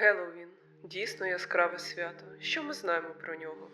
Геловін дійсно яскраве свято. Що ми знаємо про нього?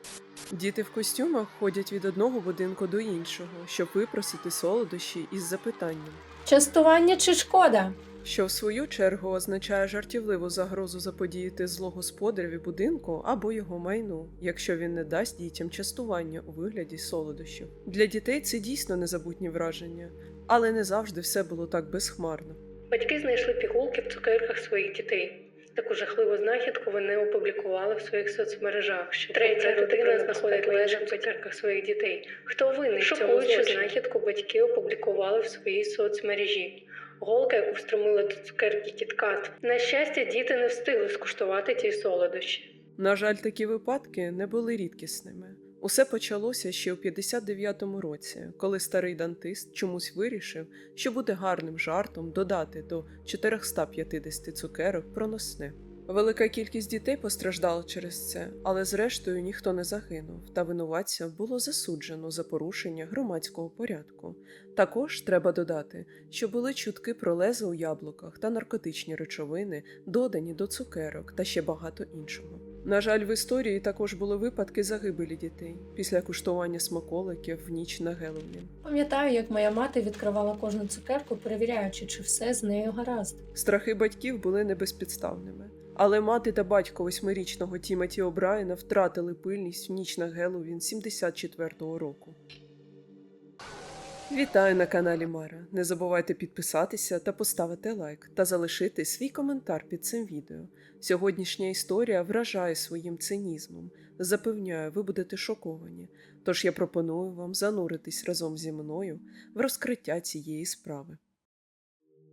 Діти в костюмах ходять від одного будинку до іншого, щоб випросити солодощі із запитанням, Частування чи шкода? що в свою чергу означає жартівливу загрозу заподіяти зло господареві будинку або його майну, якщо він не дасть дітям частування у вигляді солодощів. Для дітей це дійсно незабутні враження, але не завжди все було так безхмарно. Батьки знайшли пігулки в цукерках своїх дітей. Таку жахливу знахідку вони опублікували в своїх соцмережах. Що третя родина знаходить лежа в цукерках своїх дітей. Хто винний Шокуючу знахідку батьки опублікували в своїй соцмережі. Голка, яку встромила до цукерки кіткат. На щастя, діти не встигли скуштувати ті солодощі. На жаль, такі випадки не були рідкісними. Усе почалося ще у 59-му році, коли старий дантист чомусь вирішив, що буде гарним жартом додати до 450 цукерок проносне. Велика кількість дітей постраждала через це, але зрештою ніхто не загинув, та винуватця було засуджено за порушення громадського порядку. Також треба додати, що були чутки про леза у яблуках та наркотичні речовини, додані до цукерок та ще багато іншого. На жаль, в історії також були випадки загибелі дітей після куштування смаколиків в ніч на Геловін. Пам'ятаю, як моя мати відкривала кожну цукерку, перевіряючи, чи все з нею гаразд. Страхи батьків були небезпідставними. Але мати та батько восьмирічного Тімоті О'Брайена втратили пильність в ніч на Геловін 74-го року. Вітаю на каналі Мара. Не забувайте підписатися та поставити лайк та залишити свій коментар під цим відео. Сьогоднішня історія вражає своїм цинізмом. Запевняю, ви будете шоковані. Тож я пропоную вам зануритись разом зі мною в розкриття цієї справи.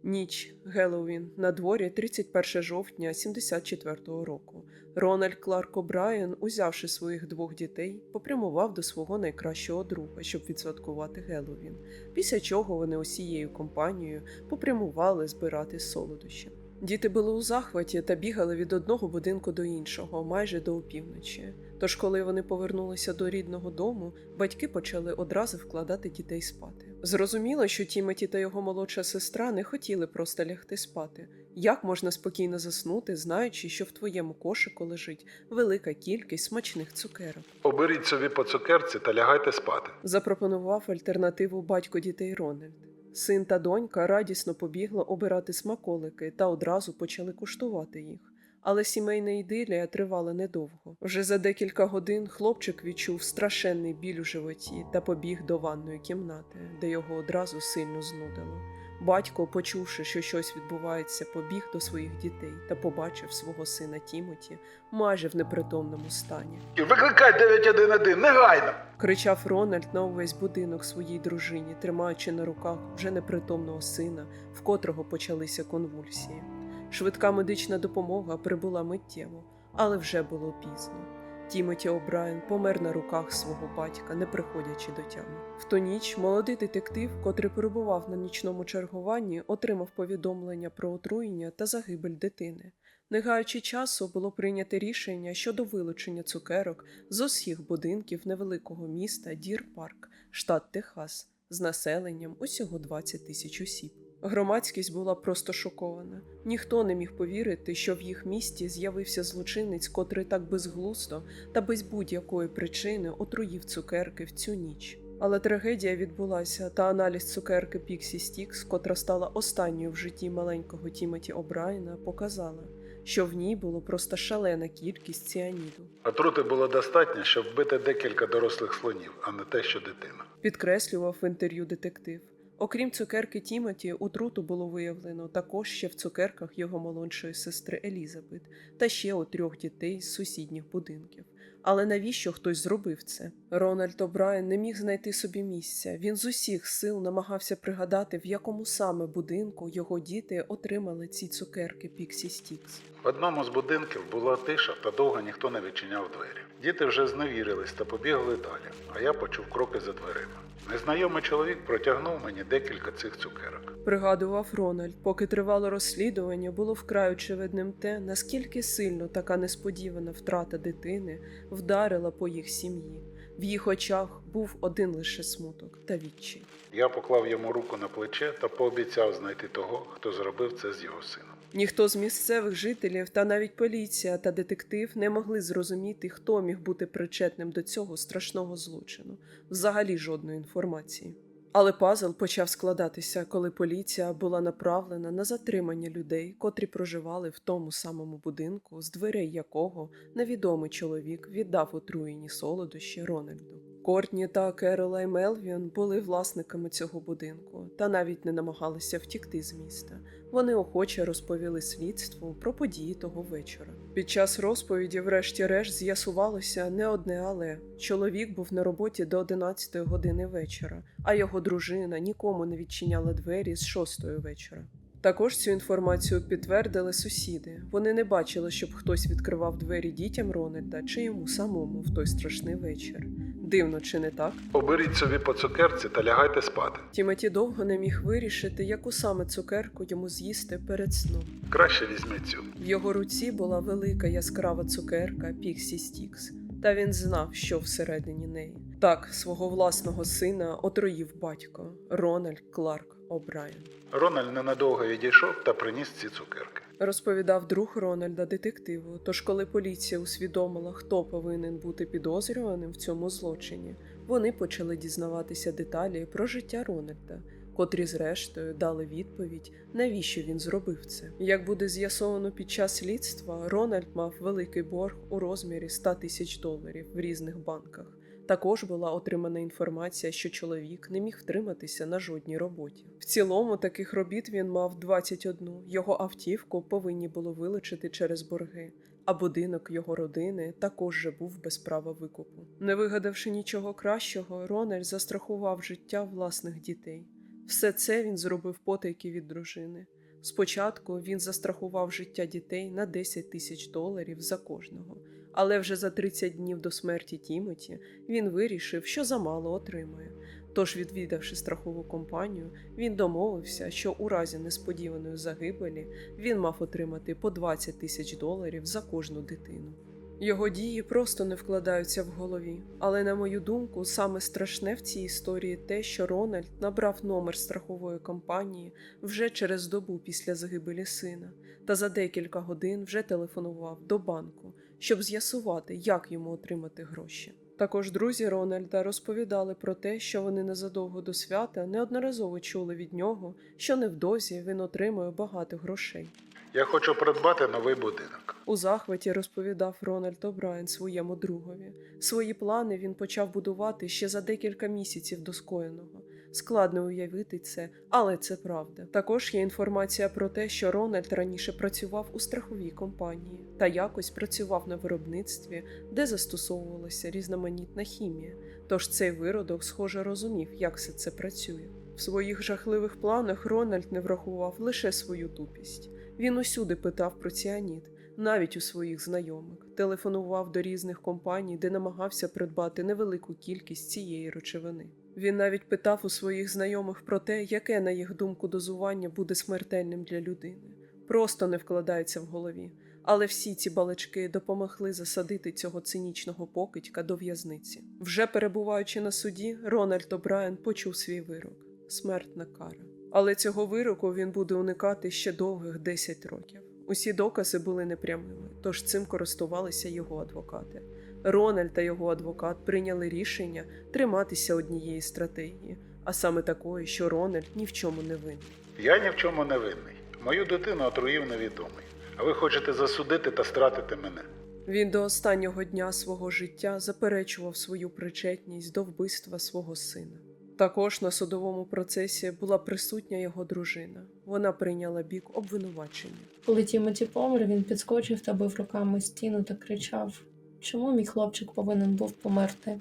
Ніч Геловін на дворі 31 жовтня 74-го року. Рональд Кларк О'Брайен, узявши своїх двох дітей, попрямував до свого найкращого друга, щоб відсвяткувати Геловін. Після чого вони усією компанією попрямували збирати солодощі. Діти були у захваті та бігали від одного будинку до іншого, майже до опівночі. Тож, коли вони повернулися до рідного дому, батьки почали одразу вкладати дітей спати. Зрозуміло, що Тімоті та його молодша сестра не хотіли просто лягти спати. Як можна спокійно заснути, знаючи, що в твоєму кошику лежить велика кількість смачних цукерок? Оберіть собі по цукерці та лягайте спати. Запропонував альтернативу батько дітей Рональд. Син та донька радісно побігли обирати смаколики та одразу почали куштувати їх. Але сімейна ідилія тривала недовго. Вже за декілька годин хлопчик відчув страшенний біль у животі та побіг до ванної кімнати, де його одразу сильно знудило. Батько, почувши, що щось відбувається, побіг до своїх дітей та побачив свого сина Тімоті майже в непритомному стані. Викликай 911, негайно! Кричав Рональд на увесь будинок своїй дружині, тримаючи на руках вже непритомного сина, в котрого почалися конвульсії. Швидка медична допомога прибула миттєво, але вже було пізно. Тімоті О'Брайен помер на руках свого батька, не приходячи до тями. В ту ніч молодий детектив, котрий перебував на нічному чергуванні, отримав повідомлення про отруєння та загибель дитини. Не гаючи часу, було прийнято рішення щодо вилучення цукерок з усіх будинків невеликого міста Дір Парк, штат Техас, з населенням усього 20 тисяч осіб. Громадськість була просто шокована. Ніхто не міг повірити, що в їх місті з'явився злочинець, котрий так безглуздо та без будь-якої причини отруїв цукерки в цю ніч. Але трагедія відбулася, та аналіз цукерки Pixie Sticks, котра стала останньою в житті маленького Тімоті О'Брайена, показала, що в ній було просто шалена кількість ціаніду. Отрути було достатньо, щоб вбити декілька дорослих слонів, а не те, що дитина. підкреслював в інтерв'ю детектив. Окрім цукерки Тімоті, отруту було виявлено також ще в цукерках його молодшої сестри Елізабет та ще у трьох дітей з сусідніх будинків. Але навіщо хтось зробив це? Рональд О'Брайен не міг знайти собі місця. Він з усіх сил намагався пригадати, в якому саме будинку його діти отримали ці цукерки Pixie Sticks. В одному з будинків була тиша та довго ніхто не відчиняв двері. Діти вже зневірились та побігли далі, а я почув кроки за дверима. Незнайомий чоловік протягнув мені декілька цих цукерок. Пригадував Рональд, поки тривало розслідування, було вкрай очевидним те, наскільки сильно така несподівана втрата дитини вдарила по їх сім'ї. В їх очах був один лише смуток та відчай. Я поклав йому руку на плече та пообіцяв знайти того, хто зробив це з його сином. Ніхто з місцевих жителів та навіть поліція та детектив не могли зрозуміти, хто міг бути причетним до цього страшного злочину. Взагалі жодної інформації. Але пазл почав складатися, коли поліція була направлена на затримання людей, котрі проживали в тому самому будинку, з дверей якого невідомий чоловік віддав отруєні солодощі Рональду. Кортні та Керолай Мелвін були власниками цього будинку та навіть не намагалися втікти з міста. Вони охоче розповіли слідству про події того вечора. Під час розповіді, врешті-решт, з'ясувалося не одне, але чоловік був на роботі до 11 години вечора, а його дружина нікому не відчиняла двері з 6 вечора. Також цю інформацію підтвердили сусіди. Вони не бачили, щоб хтось відкривав двері дітям Рональда чи йому самому в той страшний вечір. Дивно чи не так? Оберіть собі по цукерці та лягайте спати. Тімоті довго не міг вирішити, яку саме цукерку йому з'їсти перед сном. Краще візьми цю. В його руці була велика яскрава цукерка Піксі Стікс, та він знав, що всередині неї. Так, свого власного сина отруїв батько Рональд Кларк О'Брайен. Рональд ненадовго відійшов та приніс ці цукерки. Розповідав друг Рональда детективу. Тож, коли поліція усвідомила, хто повинен бути підозрюваним в цьому злочині, вони почали дізнаватися деталі про життя Рональда, котрі, зрештою, дали відповідь, навіщо він зробив це. Як буде з'ясовано під час слідства, Рональд мав великий борг у розмірі 100 тисяч доларів в різних банках. Також була отримана інформація, що чоловік не міг втриматися на жодній роботі. В цілому таких робіт він мав 21. Його автівку повинні було вилучити через борги, а будинок його родини також же був без права викупу. Не вигадавши нічого кращого, Рональд застрахував життя власних дітей. Все це він зробив потайки від дружини. Спочатку він застрахував життя дітей на 10 тисяч доларів за кожного. Але вже за 30 днів до смерті Тімоті він вирішив, що замало отримує. Тож, відвідавши страхову компанію, він домовився, що у разі несподіваної загибелі він мав отримати по 20 тисяч доларів за кожну дитину. Його дії просто не вкладаються в голові, але, на мою думку, саме страшне в цій історії те, що Рональд набрав номер страхової компанії вже через добу після загибелі сина, та за декілька годин вже телефонував до банку, щоб з'ясувати, як йому отримати гроші. Також друзі Рональда розповідали про те, що вони незадовго до свята неодноразово чули від нього, що невдовзі він отримує багато грошей. Я хочу придбати новий будинок. У захваті розповідав Рональд О'Брайен своєму другові. Свої плани він почав будувати ще за декілька місяців до скоєного. Складно уявити це, але це правда. Також є інформація про те, що Рональд раніше працював у страховій компанії та якось працював на виробництві, де застосовувалася різноманітна хімія. Тож цей виродок, схоже, розумів, як все це працює. В своїх жахливих планах Рональд не врахував лише свою тупість. Він усюди питав про ціаніт, навіть у своїх знайомих, телефонував до різних компаній, де намагався придбати невелику кількість цієї речовини. Він навіть питав у своїх знайомих про те, яке, на їх думку, дозування буде смертельним для людини. Просто не вкладається в голові. Але всі ці балачки допомогли засадити цього цинічного покидька до в'язниці. Вже перебуваючи на суді, Рональд О'Брайен почув свій вирок смертна кара. Але цього вироку він буде уникати ще довгих 10 років. Усі докази були непрямими, тож цим користувалися його адвокати. Рональд та його адвокат прийняли рішення триматися однієї стратегії, а саме такої, що Рональд ні в чому не винен. Я ні в чому не винний. Мою дитину отруїв невідомий. А ви хочете засудити та стратити мене. Він до останнього дня свого життя заперечував свою причетність до вбивства свого сина. Також на судовому процесі була присутня його дружина. Вона прийняла бік обвинувачення. Коли Тімоті помер, він підскочив та бив руками стіну та кричав: Чому мій хлопчик повинен був померти?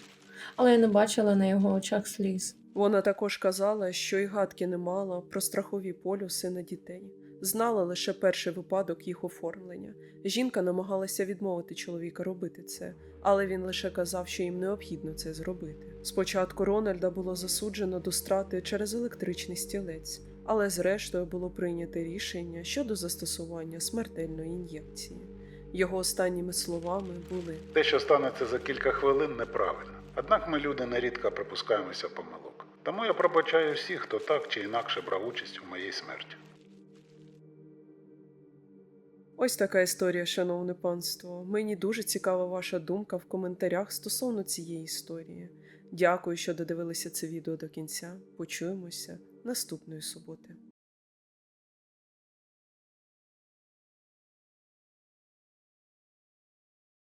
Але я не бачила на його очах сліз. Вона також казала, що й гадки не мала про страхові полюси на дітей, знала лише перший випадок їх оформлення. Жінка намагалася відмовити чоловіка робити це, але він лише казав, що їм необхідно це зробити. Спочатку Рональда було засуджено до страти через електричний стілець, але зрештою було прийнято рішення щодо застосування смертельної ін'єкції. Його останніми словами були Те, що станеться за кілька хвилин, неправильно. Однак ми люди нерідко припускаємося помилок. Тому я пробачаю всіх, хто так чи інакше брав участь у моїй смерті. Ось така історія, шановне панство. Мені дуже цікава ваша думка в коментарях стосовно цієї історії. Дякую, що додивилися це відео до кінця. Почуємося наступної суботи.